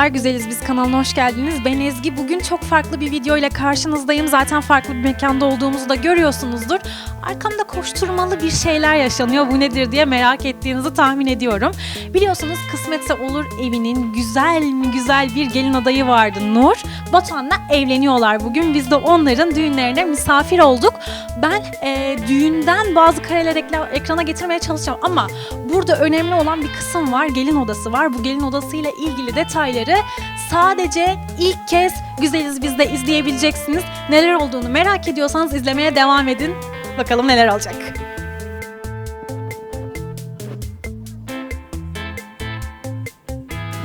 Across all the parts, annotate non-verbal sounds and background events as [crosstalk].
Merhabalar, Güzeliz Biz kanalına hoş geldiniz. Ben Ezgi. Bugün çok farklı bir video ile karşınızdayım. Zaten farklı bir mekanda olduğumuzu da görüyorsunuzdur. Arkamda koşturmalı bir şeyler yaşanıyor. Bu nedir diye merak ettiğinizi tahmin ediyorum. Biliyorsunuz Kısmetse Olur evinin güzel mi güzel bir gelin adayı vardı Nur. Batuhan'la evleniyorlar bugün. Biz de onların düğünlerine misafir olduk. Ben e, düğünden bazı kareler ekrana getirmeye çalışacağım ama burada önemli olan bir kısım var. Gelin odası var. Bu gelin odasıyla ilgili detayları sadece ilk kez Güzeliz Biz'de izleyebileceksiniz. Neler olduğunu merak ediyorsanız izlemeye devam edin. Bakalım neler olacak.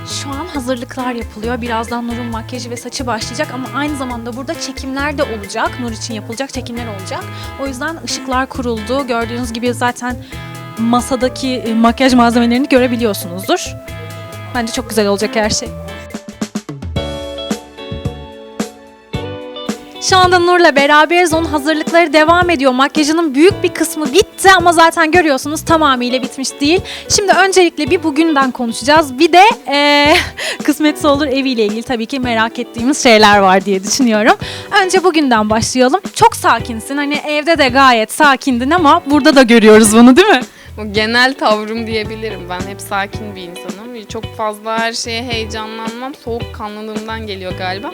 Şu an hazırlıklar yapılıyor. Birazdan Nur'un makyajı ve saçı başlayacak ama aynı zamanda burada çekimler de olacak. Nur için yapılacak çekimler olacak. O yüzden ışıklar kuruldu. Gördüğünüz gibi zaten masadaki e, makyaj malzemelerini görebiliyorsunuzdur. Bence çok güzel olacak her şey. Şu anda Nur'la beraberiz. Onun hazırlıkları devam ediyor. Makyajının büyük bir kısmı bitti ama zaten görüyorsunuz tamamıyla bitmiş değil. Şimdi öncelikle bir bugünden konuşacağız. Bir de eee [laughs] kısmetse olur eviyle ilgili tabii ki merak ettiğimiz şeyler var diye düşünüyorum. Önce bugünden başlayalım. Çok sakinsin. Hani evde de gayet sakindin ama burada da görüyoruz bunu değil mi? Bu genel tavrım diyebilirim. Ben hep sakin bir insanım. Çok fazla her şeye heyecanlanmam. Soğukkanlılığımdan geliyor galiba.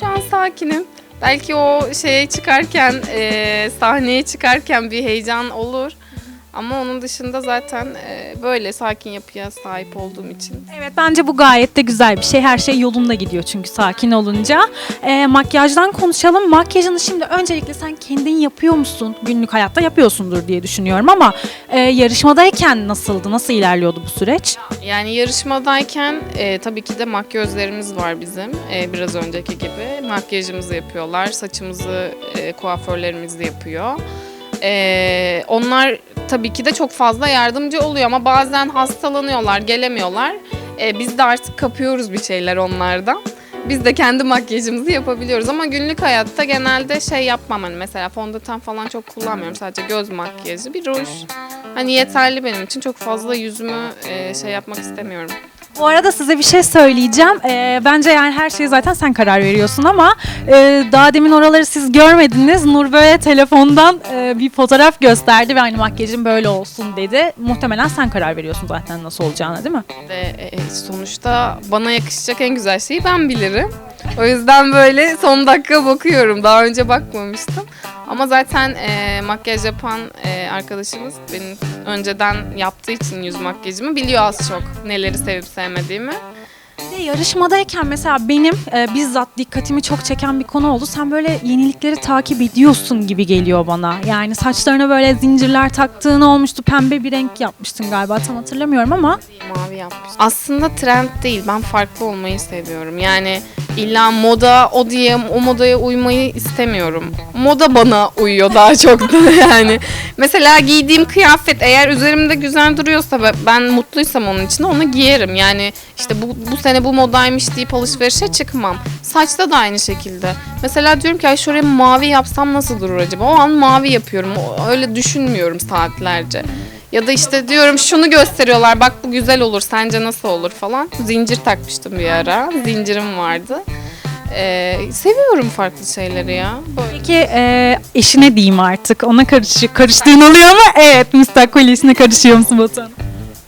Şu an sakinim. Belki o şeye çıkarken, e, sahneye çıkarken bir heyecan olur. Ama onun dışında zaten e, böyle sakin yapıya sahip olduğum için. Evet bence bu gayet de güzel bir şey. Her şey yolunda gidiyor çünkü sakin olunca. Ee, makyajdan konuşalım. Makyajını şimdi öncelikle sen kendin yapıyor musun? Günlük hayatta yapıyorsundur diye düşünüyorum ama e, yarışmadayken nasıldı? Nasıl ilerliyordu bu süreç? Yani yarışmadayken e, tabii ki de makyözlerimiz var bizim. E, biraz önceki gibi. Makyajımızı yapıyorlar. Saçımızı e, kuaförlerimiz de yapıyor. E, onlar tabii ki de çok fazla yardımcı oluyor ama bazen hastalanıyorlar, gelemiyorlar. E, biz de artık kapıyoruz bir şeyler onlardan. Biz de kendi makyajımızı yapabiliyoruz ama günlük hayatta genelde şey yapmam hani mesela fondöten falan çok kullanmıyorum sadece göz makyajı bir ruj hani yeterli benim için çok fazla yüzümü e, şey yapmak istemiyorum. Bu arada size bir şey söyleyeceğim. Ee, bence yani her şeye zaten sen karar veriyorsun ama e, daha demin oraları siz görmediniz. Nur böyle telefondan e, bir fotoğraf gösterdi ve hani makyajın böyle olsun dedi. Muhtemelen sen karar veriyorsun zaten nasıl olacağını değil mi? Ve e, sonuçta bana yakışacak en güzel şeyi ben bilirim. O yüzden böyle son dakika bakıyorum. Daha önce bakmamıştım. Ama zaten e, makyaj yapan e, arkadaşımız benim önceden yaptığı için yüz makyajımı biliyor az çok neleri sevip sevmediğimi. Bir de yarışmadayken mesela benim e, bizzat dikkatimi çok çeken bir konu oldu. Sen böyle yenilikleri takip ediyorsun gibi geliyor bana. Yani saçlarına böyle zincirler taktığın olmuştu. Pembe bir renk yapmıştın galiba tam hatırlamıyorum ama. Mavi yapmış. Aslında trend değil. Ben farklı olmayı seviyorum. Yani illa moda o diye o modaya uymayı istemiyorum. Moda bana uyuyor daha çok da [laughs] yani. Mesela giydiğim kıyafet eğer üzerimde güzel duruyorsa ben mutluysam onun için onu giyerim. Yani işte bu, bu sene bu modaymış deyip alışverişe çıkmam. Saçta da aynı şekilde. Mesela diyorum ki ay şuraya mavi yapsam nasıl durur acaba? O an mavi yapıyorum. Öyle düşünmüyorum saatlerce. Ya da işte diyorum şunu gösteriyorlar bak bu güzel olur sence nasıl olur falan. Zincir takmıştım bir ara. Zincirim vardı. Ee, seviyorum farklı şeyleri ya. Böyle. Peki e, eşine diyeyim artık. Ona karışıyor. Karıştığın oluyor mu? Evet. Müstakbel eşine karışıyor musun Batuhan?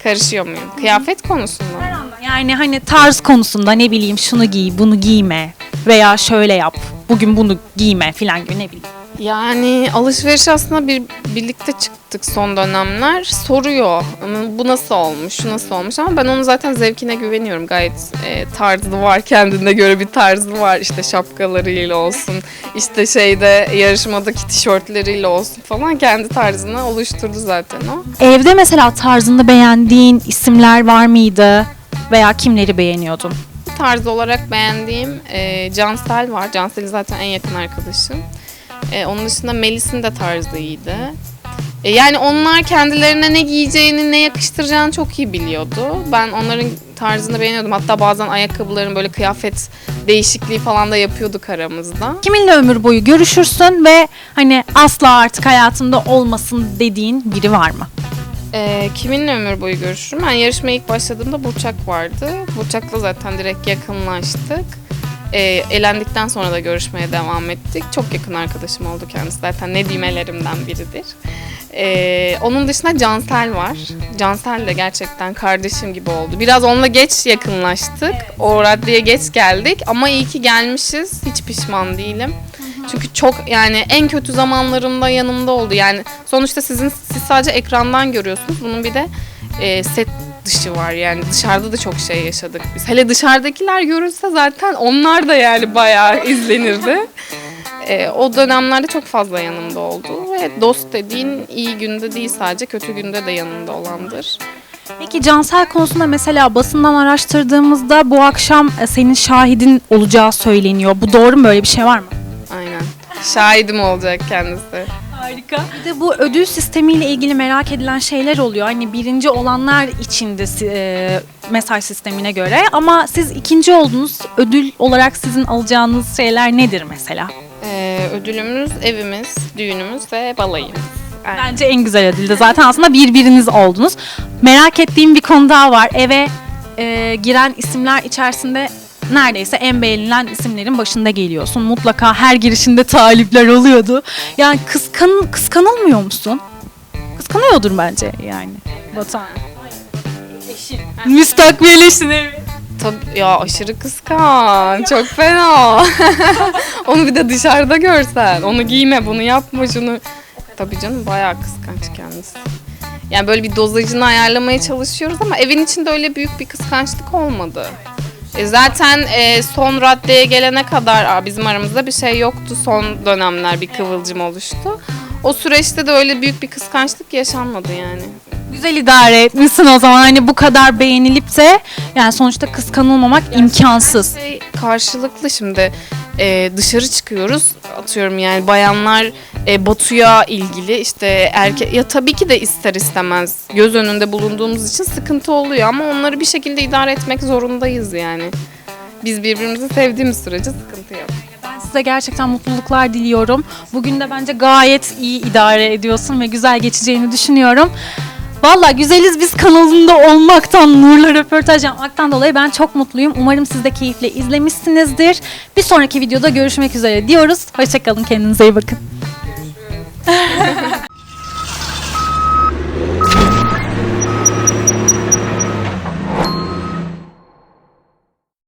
Karışıyor muyum? Kıyafet konusunda. mı? Yani hani tarz konusunda ne bileyim şunu giy, bunu giyme veya şöyle yap. Bugün bunu giyme falan gibi ne bileyim. Yani alışveriş aslında bir birlikte çıktık son dönemler. Soruyor "Ama bu nasıl olmuş, şu nasıl olmuş ama ben onun zaten zevkine güveniyorum. Gayet e, tarzı var, kendine göre bir tarzı var. İşte şapkalarıyla olsun, işte şeyde yarışmadaki tişörtleriyle olsun falan kendi tarzını oluşturdu zaten o. Evde mesela tarzında beğendiğin isimler var mıydı? Veya kimleri beğeniyordun? Tarz olarak beğendiğim e, Cansel var. Cansel'in zaten en yakın arkadaşım. E, onun dışında Melis'in de tarzı iyiydi. E, yani onlar kendilerine ne giyeceğini, ne yakıştıracağını çok iyi biliyordu. Ben onların tarzını beğeniyordum. Hatta bazen ayakkabıların böyle kıyafet değişikliği falan da yapıyorduk aramızda. Kiminle ömür boyu görüşürsün ve hani asla artık hayatımda olmasın dediğin biri var mı? Ee, kiminle ömür boyu görüşürüm? Ben yarışmaya ilk başladığımda Burçak vardı. Burçak'la zaten direkt yakınlaştık. Ee, elendikten sonra da görüşmeye devam ettik. Çok yakın arkadaşım oldu kendisi. Zaten Nedimelerimden biridir. Ee, onun dışında Cansel var. Cansel de gerçekten kardeşim gibi oldu. Biraz onunla geç yakınlaştık. O raddeye geç geldik ama iyi ki gelmişiz. Hiç pişman değilim. Çünkü çok yani en kötü zamanlarımda yanımda oldu. Yani sonuçta sizin siz sadece ekrandan görüyorsunuz. Bunun bir de e, set dışı var yani dışarıda da çok şey yaşadık biz. Hele dışarıdakiler görülse zaten onlar da yani bayağı izlenirdi. [laughs] E, o dönemlerde çok fazla yanımda oldu ve dost dediğin iyi günde değil sadece kötü günde de yanında olandır. Peki Cansel konusunda mesela basından araştırdığımızda bu akşam e, senin şahidin olacağı söyleniyor. Bu doğru mu böyle bir şey var mı? Aynen. Şahidim olacak kendisi. Harika. Bir de bu ödül sistemiyle ilgili merak edilen şeyler oluyor. Hani birinci olanlar için de si- e, mesaj sistemine göre ama siz ikinci oldunuz. Ödül olarak sizin alacağınız şeyler nedir mesela? E, ödülümüz evimiz, düğünümüz ve balayımız. Aynen. Bence en güzel ödüldü. Zaten aslında birbiriniz oldunuz. Merak ettiğim bir konu daha var. Eve e, giren isimler içerisinde neredeyse en beğenilen isimlerin başında geliyorsun. Mutlaka her girişinde talipler oluyordu. Yani kıskan kıskanılmıyor musun? Kıskanıyordur bence yani. Batuhan. Müstakbel eşin evet. Tabii ya aşırı kıskan. Çok fena. [laughs] onu bir de dışarıda görsen. Onu giyme, bunu yapma, şunu. Tabii canım bayağı kıskanç kendisi. Yani böyle bir dozajını ayarlamaya çalışıyoruz ama evin içinde öyle büyük bir kıskançlık olmadı. E zaten e, son raddeye gelene kadar aa, bizim aramızda bir şey yoktu. Son dönemler bir kıvılcım oluştu. O süreçte de öyle büyük bir kıskançlık yaşanmadı yani. Güzel idare etmişsin o zaman. Hani bu kadar beğenilip de yani sonuçta kıskanılmamak imkansız. Şey karşılıklı şimdi e, dışarı çıkıyoruz atıyorum yani bayanlar e, Batu'ya ilgili işte erkek ya tabii ki de ister istemez göz önünde bulunduğumuz için sıkıntı oluyor ama onları bir şekilde idare etmek zorundayız yani. Biz birbirimizi sevdiğimiz sürece sıkıntı yok. Ben size gerçekten mutluluklar diliyorum. Bugün de bence gayet iyi idare ediyorsun ve güzel geçeceğini düşünüyorum. Valla güzeliz biz kanalında olmaktan, Nur'la röportaj yapmaktan dolayı ben çok mutluyum. Umarım siz de keyifle izlemişsinizdir. Bir sonraki videoda görüşmek üzere diyoruz. Hoşçakalın, kendinize iyi bakın. [laughs]